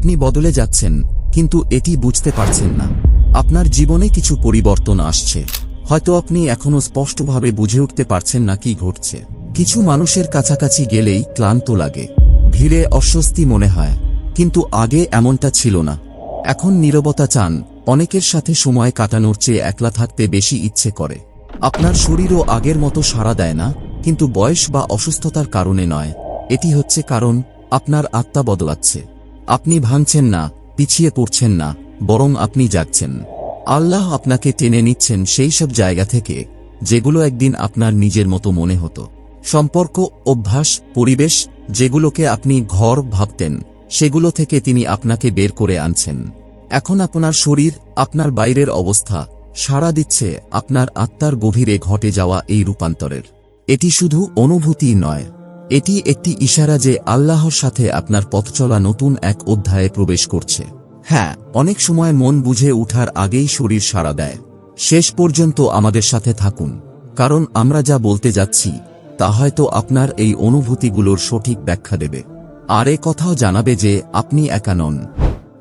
আপনি বদলে যাচ্ছেন, কিন্তু এটি বুঝতে পারছেন না। আপনার জীবনে কিছু পরিবর্তন আসছে। হয়তো আপনি এখনও স্পষ্টভাবে বুঝে উঠতে পারছেন না কি ঘটছে। কিছু মানুষের কাছাকাছি গেলেই ক্লান্ত লাগে। ভিড়ে অস্বস্তি মনে হয়। কিন্তু আগে এমনটা ছিল না। এখন নীরবতা চান, অনেকের সাথে সময় কাটানোর চেয়ে একলা থাকতে বেশি ইচ্ছে করে। আপনার শরীরও আগের মতো সাড়া দেয় না, কিন্তু বয়স বা অসুস্থতার কারণে নয়। এটি হচ্ছে কারণ, আপনার আত্মা বদলাচ্ছে। আপনি ভাঙছেন না, পিছিয়ে পড়ছেন না, বরং আপনি জাগছেন আল্লাহ আপনাকে টেনে নিচ্ছেন সেই সব জায়গা থেকে, যেগুলো একদিন আপনার নিজের মতো মনে হতো। সম্পর্ক, অভ্যাস, পরিবেশ, যেগুলোকে আপনি ঘর ভাবতেন, সেগুলো থেকে তিনি আপনাকে বের করে আনছেন। এখন আপনার শরীর, আপনার বাইরের অবস্থা, সাড়া দিচ্ছে আপনার আত্মার গভীরে ঘটে যাওয়া এই রূপান্তরের। এটি শুধু অনুভূতি নয়। এটি একটি ইশারা যে আল্লাহর সাথে আপনার পথ চলা নতুন এক অধ্যায়ে প্রবেশ করছে। হ্যাঁ অনেক সময় মন বুঝে উঠার আগেই শরীর সাড়া দেয়। শেষ পর্যন্ত আমাদের সাথে থাকুন। কারণ আমরা যা বলতে যাচ্ছি, তা হয়তো আপনার এই অনুভূতিগুলোর সঠিক ব্যাখ্যা দেবে। আর এ কথাও জানাবে যে আপনি একা নন।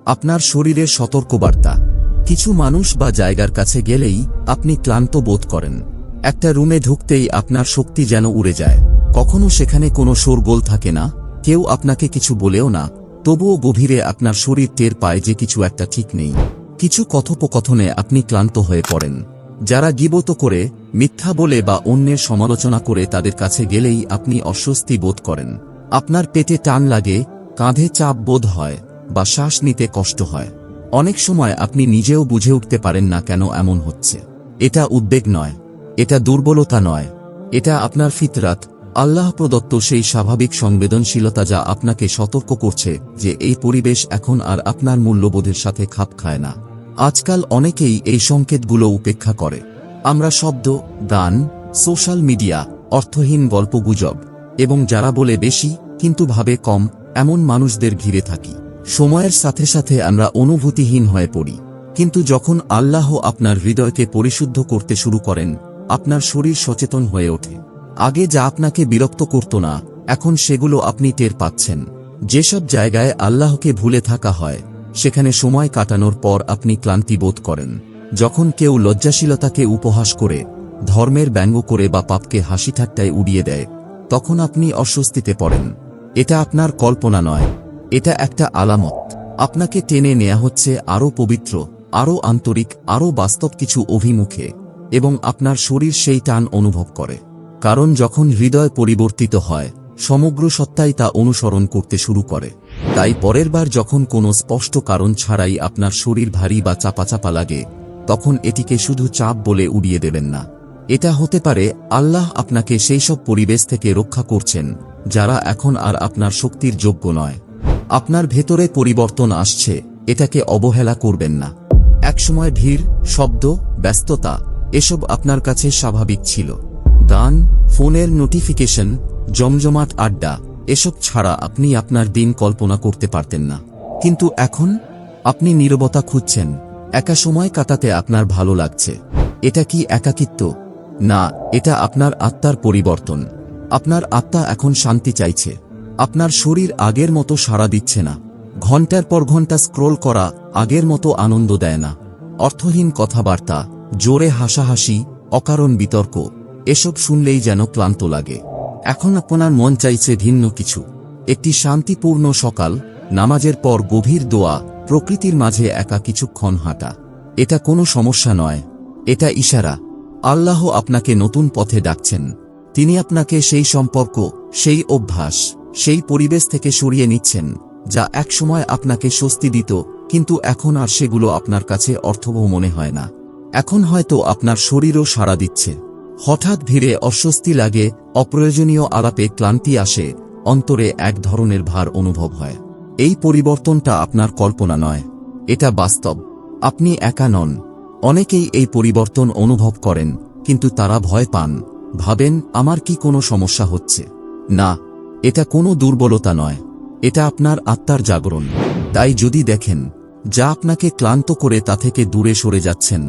আপনার শরীরের সতর্কবার্তা। কিছু মানুষ বা জায়গার কাছে গেলেই আপনি ক্লান্ত বোধ করেন। একটা রুমে ঢুকতেই আপনার শক্তি যেন উড়ে যায়। কখনো সেখানে কোনো শোরগোল থাকে না, কেউ আপনাকে কিছু বলেও না, তবুও গভীরে আপনার শরীর টের পায় যে কিছু একটা ঠিক নেই। কিছু কথোপকথনে আপনি ক্লান্ত হয়ে পড়েন। যারা গিবত করে, মিথ্যা বলে বা অন্যের সমালোচনা করে তাদের কাছে গেলেই আপনি অস্বস্তি বোধ করেন। আপনার পেটে টান লাগে, কাঁধে চাপ বোধ হয়, বা শ্বাস নিতে কষ্ট হয়। অনেক সময় আপনি নিজেও বুঝে উঠতে পারেন না কেন এমন হচ্ছে। এটা উদ্বেগ নয়। এটা দুর্বলতা নয়। এটা আপনার ফিতরাত আল্লাহ প্রদত্ত সেই স্বাভাবিক সংবেদনশীলতা যা আপনাকে সতর্ক করছে, যে এই পরিবেশ এখন আর আপনার মূল্যবোধের সাথে খাপ খায় না। আজকাল অনেকেই এই সংকেতগুলো উপেক্ষা করে। আমরা শব্দ, গান, সোশ্যাল মিডিয়া, অর্থহীন গল্পগুজব এবং যারা বলে বেশি, কিন্তু ভাবে কম, এমন মানুষদের ঘিরে থাকি। সময়ের সাথে সাথে আমরা অনুভূতিহীন হয়ে পড়ি। কিন্তু যখন আল্লাহ আপনার হৃদয়কে পরিশুদ্ধ করতে শুরু করেন, আপনার শরীর সচেতন হয়ে ওঠে। আগে যা আপনাকে বিরক্ত করত না, এখন সেগুলো আপনি টের পাচ্ছেন। যেসব জায়গায় আল্লাহকে ভুলে থাকা হয়, সেখানে সময় কাটানোর পর আপনি ক্লান্তি বোধ করেন। যখন কেউ লজ্জাশীলতাকে উপহাস করে, ধর্মের ব্যঙ্গ করে বা পাপকে হাসি ঠাট্টায় উড়িয়ে দেয়, তখন আপনি অস্বস্তিতে পড়েন। এটা আপনার কল্পনা নয়, এটা একটা আলামত। আপনাকে টেনে নেয়া হচ্ছে আরও পবিত্র, আরও আন্তরিক, আরও বাস্তব কিছু অভিমুখে, এবং আপনার শরীর সেই টান অনুভব করে। কারণ যখন হৃদয় পরিবর্তিত হয়, সমগ্র সত্তাই তা অনুসরণ করতে শুরু করে। তাই পরের বার যখন কোনো স্পষ্ট কারণ ছাড়াই আপনার শরীর ভারী বা চাপাচাপা লাগে, তখন এটিকে শুধু চাপ বলে উড়িয়ে দেবেন না। এটা হতে পারে, আল্লাহ আপনাকে সেই সব পরিবেশ থেকে রক্ষা করছেন, যারা এখন আর আপনার শক্তির যোগ্য নয়। আপনার ভেতরে পরিবর্তন আসছে, এটাকে অবহেলা করবেন না। একসময় ভিড়, শব্দ, ব্যস্ততা, এসব আপনার কাছে স্বাভাবিক ছিল। গান ফোনের নোটিফিকেশন, জমজমাট আড্ডা, এসব ছাড়া আপনি আপনার দিন কল্পনা করতে পারতেন না। কিন্তু এখন, আপনি নীরবতা খুঁজছেন, একা সময় কাটাতে আপনার ভালো লাগছে। এটা কি একাকিত্ব? না, এটা আপনার আত্মার পরিবর্তন। আপনার আত্মা এখন শান্তি চাইছে। আপনার শরীর আগের মতো সাড়া দিচ্ছে না। ঘণ্টার পর ঘণ্টা স্ক্রোল করা আগের মতো আনন্দ দেয় না। অর্থহীন কথাবার্তা, জোরে হাসাহাসি, অকারণ বিতর্ক এসব শুনলেই যেন ক্লান্ত লাগে। এখন আপনার মন চাইছে ভিন্ন কিছু। একটি শান্তিপূর্ণ সকাল, নামাজের পর গভীর দোয়া, প্রকৃতির মাঝে একা কিছুক্ষণ হাঁটা। এটা কোনো সমস্যা নয়। এটা ইশারা। আল্লাহ আপনাকে নতুন পথে ডাকছেন। তিনি আপনাকে সেই সম্পর্ক, সেই অভ্যাস, সেই পরিবেশ থেকে সরিয়ে নিচ্ছেন, যা একসময় আপনাকে স্বস্তি দিত, কিন্তু এখন আর সেগুলো আপনার কাছে অর্থবহ মনে হয় না। এখন হয়তো আপনার শরীরও সাড়া দিচ্ছে। হঠাৎ ভিড়ে অস্বস্তি লাগে, অপ্রয়োজনীয় আলাপে ক্লান্তি আসে, অন্তরে এক ধরনের ভার অনুভব হয়। এই পরিবর্তনটা আপনার কল্পনা নয়, এটা বাস্তব। আপনি একা নন। অনেকেই এই পরিবর্তন অনুভব করেন, কিন্তু তারা ভয় পান, ভাবেন, আমার কি কোনো সমস্যা হচ্ছে? না, এটা কোনো দুর্বলতা নয়, এটা আপনার আত্মার জাগরণ। তাই যদি দেখেন, যা আপনাকে ক্লান্ত করে তা থেকে দূরে সরে যাচ্ছেন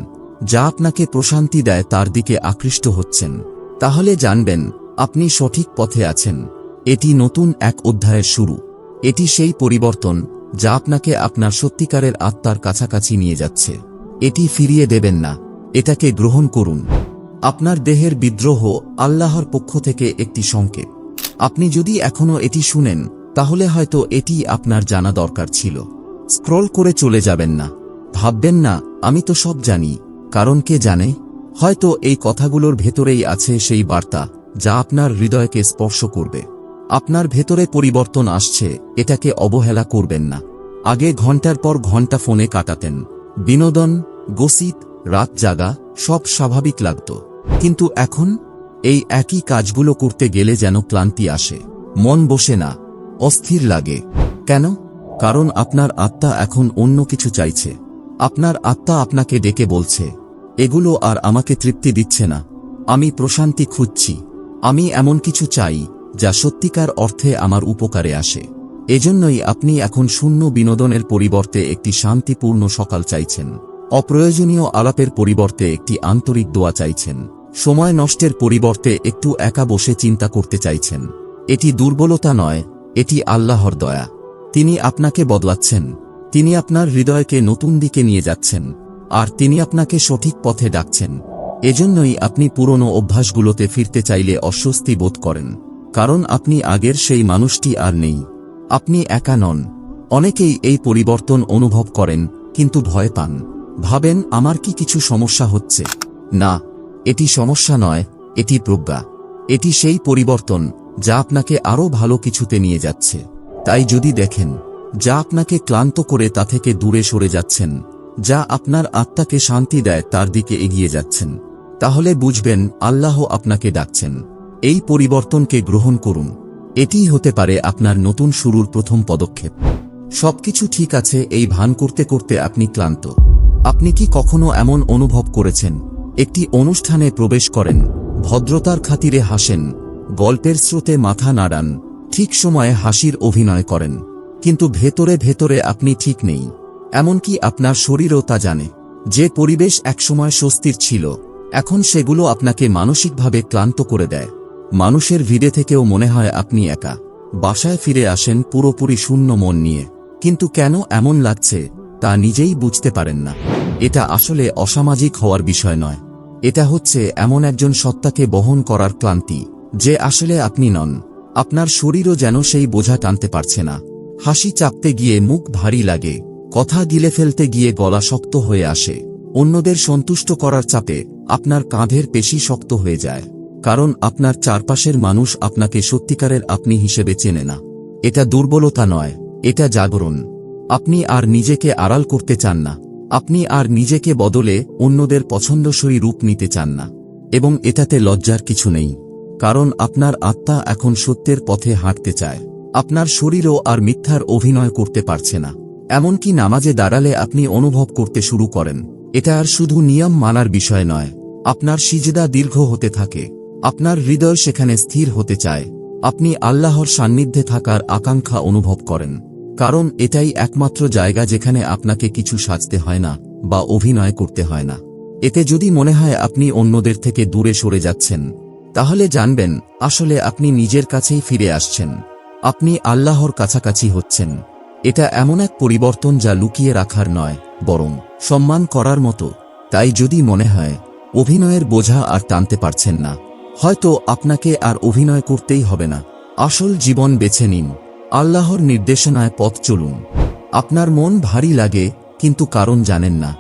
যা আপনাকে প্রশান্তি দেয় তার দিকে আকৃষ্ট হচ্ছেন। তাহলে জানবেন, আপনি সঠিক পথে আছেন। এটি নতুন এক অধ্যায়ের শুরু। এটি সেই পরিবর্তন যা আপনাকে আপনার সত্যিকারের আত্মার কাছাকাছি নিয়ে যাচ্ছে। এটি ফিরিয়ে দেবেন না। এটাকে গ্রহণ করুন। আপনার দেহের বিদ্রোহ আল্লাহর পক্ষ থেকে একটি সংকেত। আপনি যদি এখনও এটি শুনেন, তাহলে হয়তো এটি আপনার জানা দরকার ছিল। স্ক্রল করে চলে যাবেন না। ভাববেন না, আমি তো সব জানি। কারণ কে জানে? হয়তো এই কথাগুলোর ভেতরেই আছে সেই বার্তা, যা আপনার হৃদয়কে স্পর্শ করবে। আপনার ভেতরে পরিবর্তন আসছে, এটাকে অবহেলা করবেন না। আগে ঘণ্টার পর ঘণ্টা ফোনে কাটাতেন। বিনোদন, গসিপ, রাত জাগা, সব স্বাভাবিক লাগত। কিন্তু এখন, এই একই কাজগুলো করতে গেলে যেন ক্লান্তি আসে। মন বসে না, অস্থির লাগে। কেন? কারণ আপনার আত্মা এখন অন্য কিছু চাইছে। আপনার আত্মা আপনাকে ডেকে বলছে এগুলো আর আমাকে তৃপ্তি দিচ্ছে না। আমি প্রশান্তি খুঁজছি। আমি এমন কিছু চাই, যা সত্যিকার অর্থে আমার উপকারে আসে। এজন্যই আপনি এখন শূন্য বিনোদনের পরিবর্তে একটি শান্তিপূর্ণ সকাল চাইছেন। অপ্রয়োজনীয় আলাপের পরিবর্তে একটি আন্তরিক দোয়া চাইছেন। সময় নষ্টের পরিবর্তে একটু একা বসে চিন্তা করতে চাইছেন। এটি দুর্বলতা নয়, এটি আল্লাহর দয়া। তিনি আপনাকে বদলাচ্ছেন। তিনি আপনার হৃদয়কে নতুন দিকে নিয়ে যাচ্ছেন। আর তিনি আপনাকে সঠিক পথে ডাকছেন। এজন্যই আপনি পুরনো অভ্যাসগুলোতে ফিরতে চাইলে অস্বস্তি বোধ করেন, কারণ আপনি আগের সেই মানুষটি আর নেই। আপনি একা নন। অনেকেই এই পরিবর্তন অনুভব করেন, কিন্তু ভয় পান। ভাবেন, আমার কি কিছু সমস্যা হচ্ছে? না, এটি সমস্যা নয়, এটি প্রজ্ঞা। এটি সেই পরিবর্তন যা আপনাকে আরও ভালো কিছুতে নিয়ে যাচ্ছে। তাই যদি দেখেন, যা আপনাকে ক্লান্ত করে তা থেকে দূরে সরে যাচ্ছেন যা আপনার আত্মাকে শান্তি দেয় তার দিকে এগিয়ে যাচ্ছেন। তাহলে বুঝবেন আল্লাহ আপনাকে ডাকছেন। এই পরিবর্তনকে গ্রহণ করুন। এটিই হতে পারে আপনার নতুন শুরুর প্রথম পদক্ষেপ। সবকিছু ঠিক আছে, এই ভান করতে করতে আপনি ক্লান্ত। আপনি কি কখনো এমন অনুভব করেছেন? একটি অনুষ্ঠানে প্রবেশ করেন, ভদ্রতার খাতিরে হাসেন, গল্পের স্রোতে মাথা নাড়ান, ঠিক সময়ে হাসির অভিনয় করেন। কিন্তু ভেতরে ভেতরে আপনি ঠিক নেই। এমনকি আপনার শরীরও তা জানে। যে পরিবেশ একসময় স্বস্তির ছিল, এখন সেগুলো আপনাকে মানসিকভাবে ক্লান্ত করে দেয়। মানুষের ভিড়ে থেকেও মনে হয় আপনি একা। বাসায় ফিরে আসেন পুরোপুরি শূন্য মন নিয়ে। কিন্তু কেন এমন লাগছে, তা নিজেই বুঝতে পারেন না। এটা আসলে অসামাজিক হওয়ার বিষয় নয়। এটা হচ্ছে এমন একজন সত্তাকে বহন করার ক্লান্তি, যে আসলে আপনি নন। আপনার শরীরও যেন সেই বোঝা টানতে পারছে না। হাসি চাপতে গিয়ে মুখ ভারী লাগে। কথা গিলে ফেলতে গিয়ে গলা শক্ত হয়ে আসে। অন্যদের সন্তুষ্ট করার চাপে আপনার কাঁধের পেশি শক্ত হয়ে যায়। কারণ আপনার চারপাশের মানুষ আপনাকে সত্যিকারের আপনি হিসেবে চেনে না। এটা দুর্বলতা নয়, এটা জাগরণ। আপনি আর নিজেকে আড়াল করতে চান না। আপনি আর নিজেকে বদলে অন্যদের পছন্দসই রূপ নিতে চান না। এবং এটাতে লজ্জার কিছু নেই। কারণ আপনার আত্মা এখন সত্যের পথে হাঁটতে চায়। আপনার শরীরও আর মিথ্যার অভিনয় করতে পারছে না। এমনকি নামাজে দাঁড়ালে আপনি অনুভব করতে শুরু করেন। এটা আর শুধু নিয়ম মানার বিষয় নয়। আপনার সিজদা দীর্ঘ হতে থাকে। আপনার হৃদয় সেখানে স্থির হতে চায়। আপনি আল্লাহর সান্নিধ্যে থাকার আকাঙ্ক্ষা অনুভব করেন। কারণ এটাই একমাত্র জায়গা যেখানে আপনাকে কিছু সাজতে হয় না বা অভিনয় করতে হয় না। এতে যদি মনে হয় আপনি অন্যদের থেকে দূরে সরে যাচ্ছেন, তাহলে জানবেন, আসলে আপনি নিজের কাছেই ফিরে আসছেন। আপনি আল্লাহর কাছাকাছি হচ্ছেন। এটা এমন এক পরিবর্তন যা লুকিয়ে রাখার নয়, বরং সম্মান করার মতো। তাই যদি মনে হয়, অভিনয়ের বোঝা আর টানতে পারছেন না, হয়তো আপনাকে আর অভিনয় করতেই হবে না। আসল জীবন বেছে নিন। আল্লাহর নির্দেশনায় পথ চলুন। আপনার মন ভারী লাগে, কিন্তু কারণ জানেন না।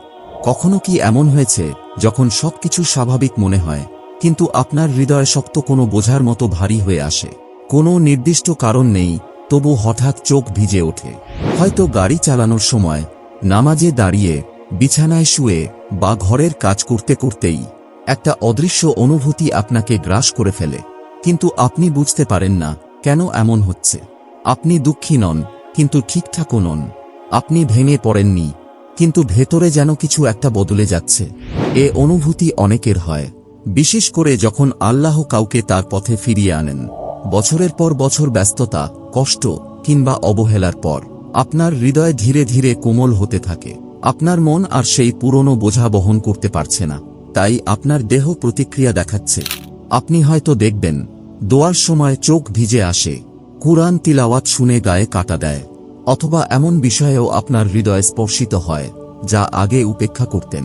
কখনো কি এমন হয়েছে, যখন সবকিছু স্বাভাবিক মনে হয়, কিন্তু আপনার হৃদয় শক্ত কোনো বোঝার মতো ভারী হয়ে আসে? কোনো নির্দিষ্ট কারণ নেই তবু হঠাৎ চোখ ভিজে ওঠে। হয়তো গাড়ি চালানোর সময় নামাজে দাঁড়িয়ে বিছানায় শুয়ে বা ঘরের কাজ করতে করতেই একটা অদৃশ্য অনুভূতি আপনাকে গ্রাস করে ফেলে। কিন্তু আপনি বুঝতে পারেন না কেন এমন হচ্ছে। আপনি দুঃখী নন, কিন্তু ঠিকঠাকও নন। আপনি ভেঙে পড়েননি, কিন্তু ভেতরে যেন কিছু একটা বদলে যাচ্ছে। এ অনুভূতি অনেকের হয়, বিশেষ করে যখন আল্লাহ কাউকে তার পথে ফিরিয়ে আনেন। বছরের পর বছর ব্যস্ততা, কষ্ট কিংবা অবহেলার পর, আপনার হৃদয় ধীরে ধীরে কোমল হতে থাকে। আপনার মন আর সেই পুরনো বোঝা বহন করতে পারছে না। তাই আপনার দেহ প্রতিক্রিয়া দেখাচ্ছে। আপনি হয়তো দেখবেন, দোয়ার সময় চোখ ভিজে আসে, কুরআন তিলাওয়াত শুনে গায়ে কাটা দেয়, অথবা এমন বিষয়েও আপনার হৃদয় স্পর্শিত হয়, যা আগে উপেক্ষা করতেন।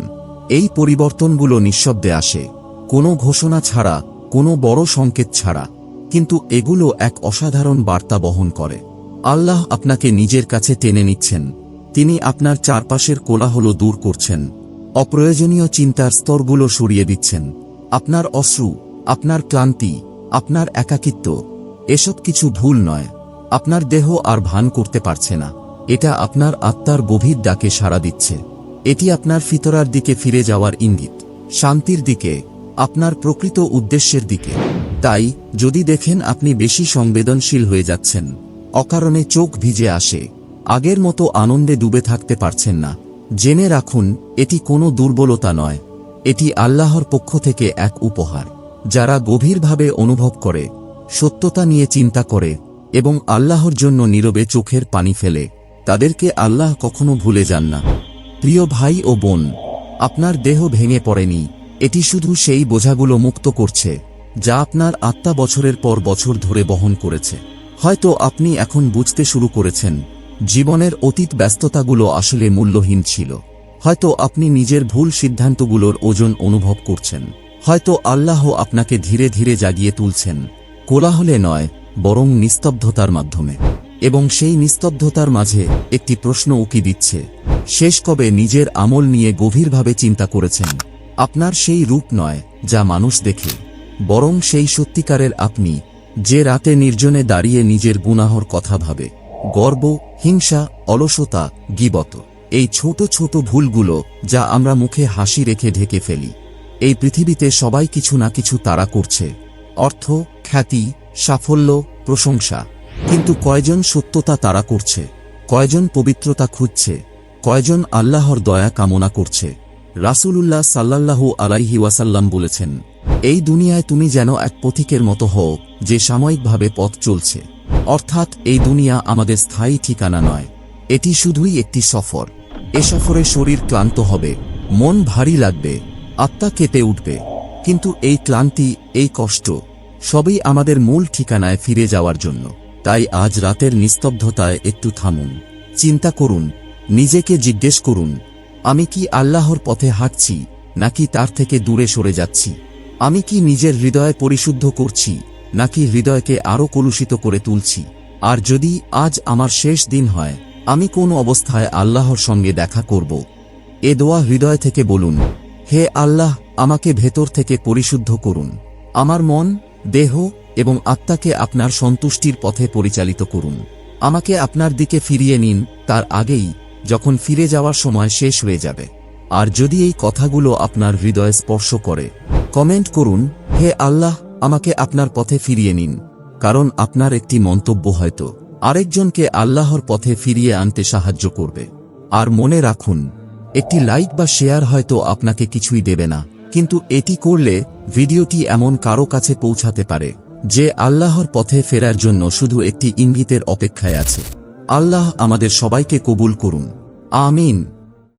এই পরিবর্তনগুলো নিঃশব্দে আসে। কোনো ঘোষণা ছাড়া, কোনো বড় সংকেত ছাড়া। কিন্তু এগুলো এক অসাধারণ বার্তা বহন করে। আল্লাহ আপনাকে নিজের কাছে টেনে নিচ্ছেন। তিনি আপনার চারপাশের কোলাহল দূর করছেন। অপ্রয়োজনীয় চিন্তার স্তরগুলো সরিয়ে দিচ্ছেন। আপনার অশ্রু, আপনার ক্লান্তি, আপনার একাকিত্ব, এসব কিছু ভুল নয়। আপনার দেহ আর ভান করতে পারছে না। এটা আপনার আত্মার গভীর ডাকে সাড়া দিচ্ছে। এটি আপনার ফিতরার দিকে ফিরে যাওয়ার ইঙ্গিত। শান্তির দিকে, আপনার প্রকৃত উদ্দেশ্যের দিকে। তাই, যদি দেখেন আপনি বেশি সংবেদনশীল হয়ে যাচ্ছেন, অকারণে চোখ ভিজে আসে, আগের মতো আনন্দে ডুবে থাকতে পারছেন না। জেনে রাখুন, এটি কোনো দুর্বলতা নয়, এটি আল্লাহর পক্ষ থেকে এক উপহার, যারা গভীরভাবে অনুভব করে, সত্যতা নিয়ে চিন্তা করে, এবং আল্লাহর জন্য নীরবে চোখের পানি ফেলে, তাদেরকে আল্লাহ কখনো ভুলে যান না। প্রিয় ভাই ও বোন, আপনার দেহ ভেঙে পড়েনি, এটি শুধু সেই বোঝাগুলো মুক্ত করছে। যা আপনার আত্মা বছরের পর বছর ধরে বহন করেছে। হয়তো আপনি এখন বুঝতে শুরু করেছেন, জীবনের অতীত ব্যস্ততাগুলো আসলে মূল্যহীন ছিল। হয়তো আপনি নিজের ভুল সিদ্ধান্তগুলোর ওজন অনুভব করছেন। হয়তো আল্লাহ আপনাকে ধীরে ধীরে জাগিয়ে তুলছেন। কোলাহলে নয়, বরং নিস্তব্ধতার মাধ্যমে। এবং সেই নিস্তব্ধতার মাঝে একটি প্রশ্ন উকি দিচ্ছে, শেষ কবে নিজের আমল নিয়ে গভীরভাবে চিন্তা করেছেন? আপনার সেই রূপ নয়, যা মানুষ দেখে। বরং সেই সত্যিকারের আপনি, যে রাতে নির্জনে দাঁড়িয়ে নিজের গুনাহর কথা ভাবে। গর্ব, হিংসা, অলসতা, গিবত, এই ছোট ছোট ভুলগুলো যা আমরা মুখে হাসি রেখে ঢেকে ফেলি। এই পৃথিবীতে সবাই কিছু না কিছু তারা করছে। অর্থ, খ্যাতি, সাফল্য, প্রশংসা। কিন্তু কয়জন সত্যতা তারা করছে? কয়জন পবিত্রতা খুঁজছে? কয়জন আল্লাহর দয়া কামনা করছে? রাসূলুল্লাহ সাল্লাল্লাহু আলাইহি ওয়াসাল্লাম বলেছেন এই দুনিয়ায় তুমি যেন এক পথিকের মতো হও, যে সাময়িকভাবে পথ চলছে। অর্থাৎ, এই দুনিয়া আমাদের স্থায়ী ঠিকানা নয়। এটি শুধুই একটি সফর। এ সফরে শরীর ক্লান্ত হবে, মন ভারী লাগবে, আত্মা কেঁপে উঠবে। কিন্তু এই ক্লান্তি, এই কষ্ট, সবই আমাদের মূল ঠিকানায় ফিরে যাওয়ার জন্য। তাই আজ রাতের নিস্তব্ধতায় একটু থামুন। চিন্তা করুন, নিজেকে জিজ্ঞেস করুন, আমি কি আল্লাহর পথে হাঁটছি, নাকি তার থেকে দূরে সরে যাচ্ছি? আমি কি নিজের হৃদয় পরিশুদ্ধ করছি, নাকি হৃদয়কে আরও কলুষিত করে তুলছি? আর যদি আজ আমার শেষ দিন হয়, আমি কোন অবস্থায় আল্লাহর সঙ্গে দেখা করব? এ দোয়া হৃদয় থেকে বলুন, হে আল্লাহ, আমাকে ভেতর থেকে পরিশুদ্ধ করুন। আমার মন, দেহ এবং আত্মাকে আপনার সন্তুষ্টির পথে পরিচালিত করুন। আমাকে আপনার দিকে ফিরিয়ে নিন, তার আগেই, যখন ফিরে যাওয়ার সময় শেষ হয়ে যাবে। আর যদি এই কথাগুলো আপনার হৃদয় স্পর্শ করে কমেন্ট করুন, হে আল্লাহ, আমাকে আপনার পথে ফিরিয়ে নিন। কারণ আপনার একটি মন্তব্য হয়তো আরেকজনকে আল্লাহর পথে ফিরিয়ে আনতে সাহায্য করবে। আর মনে রাখুন, একটি লাইক বা শেয়ার হয়তো আপনাকে কিছুই দেবে না, কিন্তু এটি করলে ভিডিওটি এমন কারও কাছে পৌঁছাতে পারে, যে আল্লাহর পথে ফেরার জন্য শুধু একটি ইঙ্গিতের অপেক্ষায় আছে। আল্লাহ আমাদের সবাইকে কবুল করুন। আমিন।